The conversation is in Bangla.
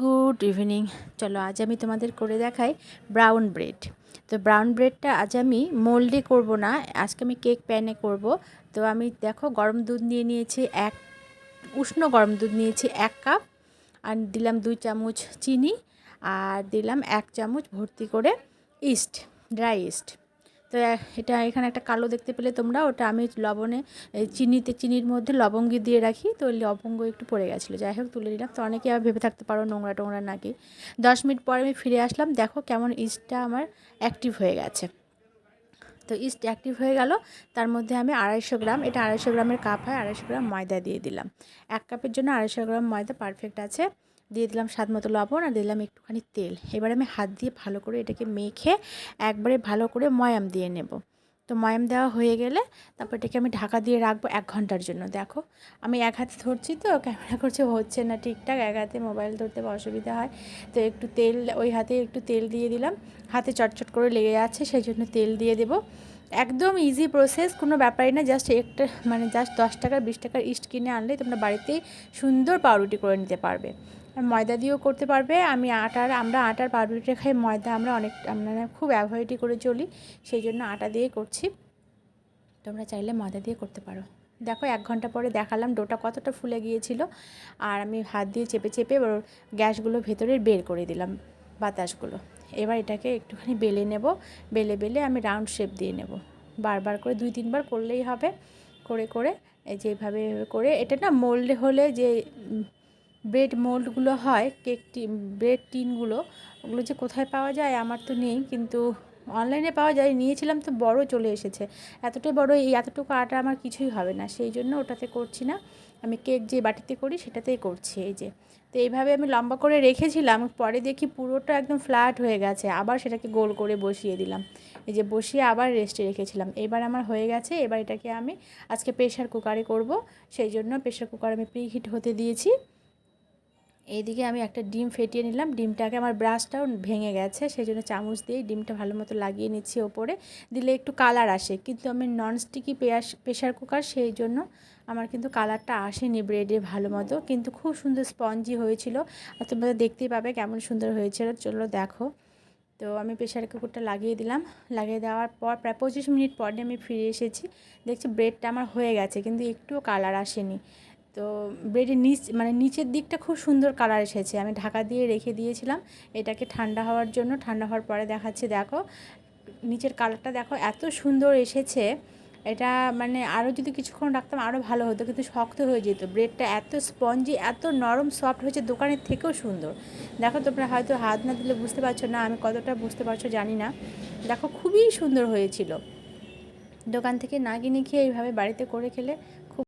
Good evening. চলো আজ আমি তোমাদের করে দেখাই ব্রাউন ব্রেড। তো ব্রাউন ব্রেডটা আজ আমি মোল্ডে করব না, আজকে আমি কেক প্যানে করব। তো আমি দেখো গরম দুধ নিয়ে নিয়েছি এক, উষ্ণ গরম দুধ নিয়েছি এক কাপ, আর দিলাম দুই চামচ চিনি, আর দিলাম এক চামচ ভর্তি করে ইস্ট, ড্রাই ইস্ট। তো এটা এখানে একটা কালো দেখতে পেলে তোমরা। ওটা আমি লবণে চিনিতে, চিনির মধ্যে লবঙ্গ দিয়ে রাখি। তো লবঙ্গ একটু পড়ে গেছিল। যাই হোক, তুলে নিলাম। তো অনেকে আবার ভেবে থাকতে পারো, নোংরা টোংরা নাকি। দশ মিনিট পরে আমি ফিরে আসলাম। দেখো কেমন ইস্টটা আমার অ্যাক্টিভ হয়ে গেছে। তো, ইস্ট অ্যাক্টিভ হয়ে গেল। তার মধ্যে আমি আড়াইশো গ্রাম, এটা আড়াইশো গ্রামের কাপ হয়, আড়াইশো গ্রাম ময়দা দিয়ে দিলাম। এক কাপের জন্য আড়াইশো গ্রাম ময়দা পারফেক্ট আছে। দিয়ে দিলাম স্বাদ মতো লবণ আর দিলাম একটুখানি তেল। এবার আমি হাত দিয়ে ভালো করে এটাকে মেখে একবারে ভালো করে ময়াম দিয়ে নেব। তো ময়াম দেওয়া হয়ে গেলে তারপর এটাকে আমি ঢাকা দিয়ে রাখব এক ঘণ্টার জন্য। দেখো, আমি এক হাতে ধরছি তো, ক্যামেরা করছে, হচ্ছে না ঠিকঠাক। এক হাতে মোবাইল ধরতে অসুবিধা হয়। তো একটু তেল, ওই হাতে একটু তেল দিয়ে দিলাম। হাতে চটচট করে লেগে যাচ্ছে সেই জন্য তেল দিয়ে দেবো। একদম ইজি প্রসেস কোনো ব্যাপারই না জাস্ট একটা মানে জাস্ট দশ টাকার, বিশ টাকার ইস্ট কিনে আনলেই তোমরা বাড়িতেই সুন্দর পাউরুটি করে নিতে পারবে। ময়দা দিয়েও করতে পারবে। আমি আটার আমরা আটার পাউরুটিটা খাই, ময়দা আমরা অনেক মানে খুব অ্যাভয়েডই করে চলি, সেই জন্য আটা দিয়ে করছি। তোমরা চাইলে ময়দা দিয়ে করতে পারো। দেখো, এক ঘণ্টা পরে দেখালাম, ডোটা কতটা ফুলে গিয়েছিল। আর আমি হাত দিয়ে চেপে চেপে গ্যাসগুলো ভেতরে বের করে দিলাম, বাতাসগুলো। এবার এটাকে একটুখানি বেলে নেব। বেলে বেলে আমি রাউন্ড শেপ দিয়ে নেব। বারবার করে দুই, তিনবার করলেই হবে। করে করে এই যেভাবে করে এটা না মোল্ড হলে যে ব্রেড মোল্ডগুলো হয় কেক টি ব্রেড টিনগুলো, ওগুলো যে কোথায় পাওয়া যায় আমার তো নেই, কিন্তু অনলাইনে পাওয়া যায়, নিয়েছিলাম তো বড় চলে এসেছে। এতটাই বড় এই, এতটুকু আটা আমার কিছুই হবে না, সেই জন্য ওটাতে করছি না। আমি কেক যে বাটিতে করি সেটাতেই করছি, এই যে। তো এইভাবে আমি লম্বা করে রেখেছিলাম, পরে দেখি পুরোটা একদম ফ্ল্যাট হয়ে গেছে, আবার সেটাকে গোল করে বসিয়ে দিলাম। এই যে বসিয়ে আবার রেস্টে রেখেছিলাম। এবার আমার হয়ে গেছে, এবার এটাকে আমি আজকে প্রেশার কুকারে করব, সেই জন্য প্রেশার কুকার আমি প্রি হিট হতে দিয়েছি। এইদিকে আমি একটা ডিম ফেটিয়ে নিলাম। ডিমটাকে আমার ব্রাশটাও ভেঙে গেছে সেই জন্য চামচ দিয়ে ডিমটা ভালো মতো লাগিয়ে নিচ্ছি ওপরে। দিলে একটু কালার আসে, কিন্তু আমি ননস্টিকি পেয়ার প্রেশার কুকার সেই জন্য আমার কিন্তু কালারটা আসেনি ব্রেডে ভালো মতো। কিন্তু খুব সুন্দর স্পঞ্জি হয়েছিল। আর তোমরা দেখতেই পাবে কেমন সুন্দর হয়েছিল। চলো দেখো। তো আমি প্রেশার কুকারটা লাগিয়ে দিলাম। লাগিয়ে দেওয়ার পর প্রায় পঁচিশ মিনিট পরে আমি ফিরে এসেছি। দেখছি ব্রেডটা আমার হয়ে গেছে, কিন্তু একটুও কালার আসেনি। তো ব্রেডের নিচ মানে নিচের দিকটা খুব সুন্দর কালার এসেছে। আমি ঢাকা দিয়ে রেখে দিয়েছিলাম। এটাকে ঠান্ডা হওয়ার জন্য, ঠান্ডা হওয়ার পরে দেখাচ্ছে, দেখো। নিচের কালারটা দেখো, এত সুন্দর এসেছে। এটা মানে আরও যদি কিছুক্ষণ রাখতাম আরও ভালো হতো, কিন্তু শক্ত হয়ে যেত। ব্রেডটা এত স্পঞ্জি, এত নরম, সফট হয়েছে, দোকানের থেকেও সুন্দর। দেখো তোমরা হয়তো হাত না দিলে বুঝতে পারছ না, আমি কতটা বুঝতে পারছ জানি না। দেখো খুবই সুন্দর হয়েছিল। দোকান থেকে না কিনে খেয়ে এইভাবে বাড়িতে করে খেলে